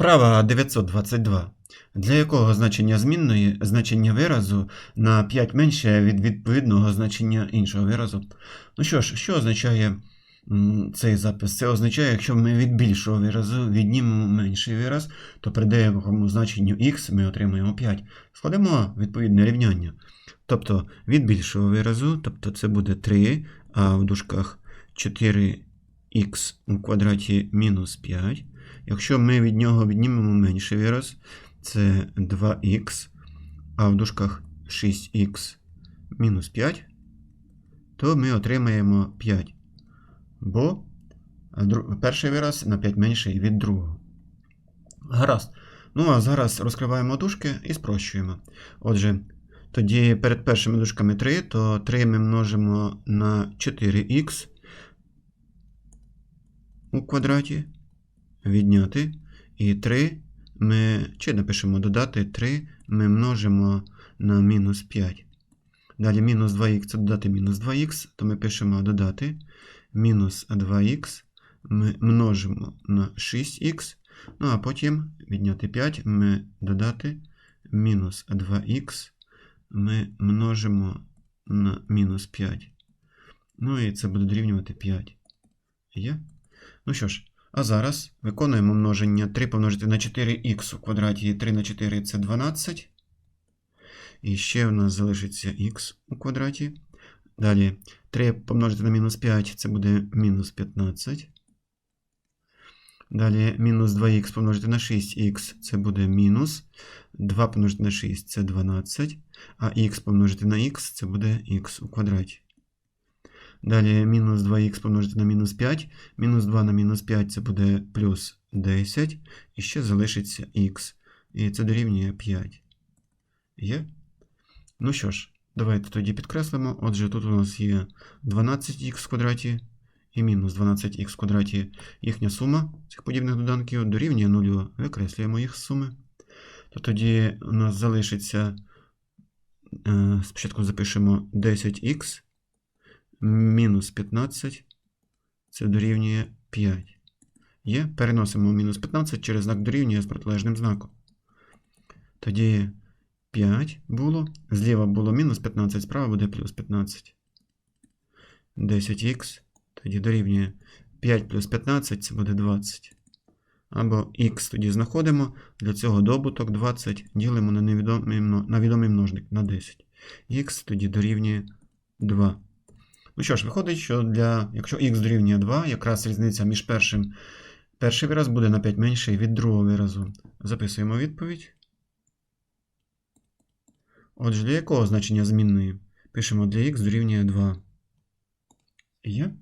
Вправа 922. Для якого значення змінної значення виразу на 5 менше від відповідного значення іншого виразу? Ну що ж, що означає цей запис? Це означає, якщо ми від більшого виразу віднімемо менший вираз, то при деякому значенню x ми отримаємо 5. Складемо відповідне рівняння. Тобто від більшого виразу, тобто це буде 3, а в дужках 4х у квадраті мінус 5. Якщо ми від нього віднімемо менший вираз, це 2х, а в дужках 6х мінус 5, то ми отримаємо 5. Бо перший вираз на 5 менший від другого. Гаразд. Ну а зараз розкриваємо дужки і спрощуємо. Отже, тоді перед першими дужками 3, то 3 ми множимо на 4х у квадраті відняти. І 3 ми, чи напишемо додати 3 ми множимо на мінус 5. Далі мінус 2х це додати мінус 2х, то ми пишемо додати мінус 2х ми множимо на 6х. Ну а потім відняти 5 ми додати мінус 2х ми множимо на мінус 5. Ну і це буде дорівнювати 5. Є? Ну що ж, а зараз виконуємо множення 3 помножити на 4х у квадраті і 3 на 4 це 12. І ще у нас залишиться х у квадраті. Далі 3 помножити на мінус 5 це буде мінус 15. Далі мінус 2х помножити на 6х це буде мінус. 2 помножити на 6 це 12. А х помножити на х це буде х у квадраті. Далі мінус 2х помножити на мінус 5. Мінус 2 на мінус 5 це буде плюс 10. І ще залишиться х. І це дорівнює 5. Є? Ну що ж, давайте тоді підкреслимо. Отже, тут у нас є 12х в квадраті і мінус 12х в квадраті. Їхня сума цих подібних доданків дорівнює 0. Викреслюємо їх з суми. То тоді у нас залишиться. е, Спочатку запишемо 10х мінус 15. Це дорівнює 5. Є. Переносимо мінус 15 через знак дорівнює з протилежним знаком. Тоді 5 було. Зліва було мінус 15, справа буде плюс 15. 10х. Тоді дорівнює 5 плюс 15 це буде 20. Або х тоді знаходимо. Для цього добуток 20 ділимо на, невідомий, на відомий множник на 10. Х тоді дорівнює 2. Ну що ж, виходить, що для, якщо х дорівнює 2, якраз різниця між першим. Перший вираз буде на 5 менший від другого виразу. Записуємо відповідь. Отже, для якого значення змінної? Пишемо для х дорівнює 2. Є?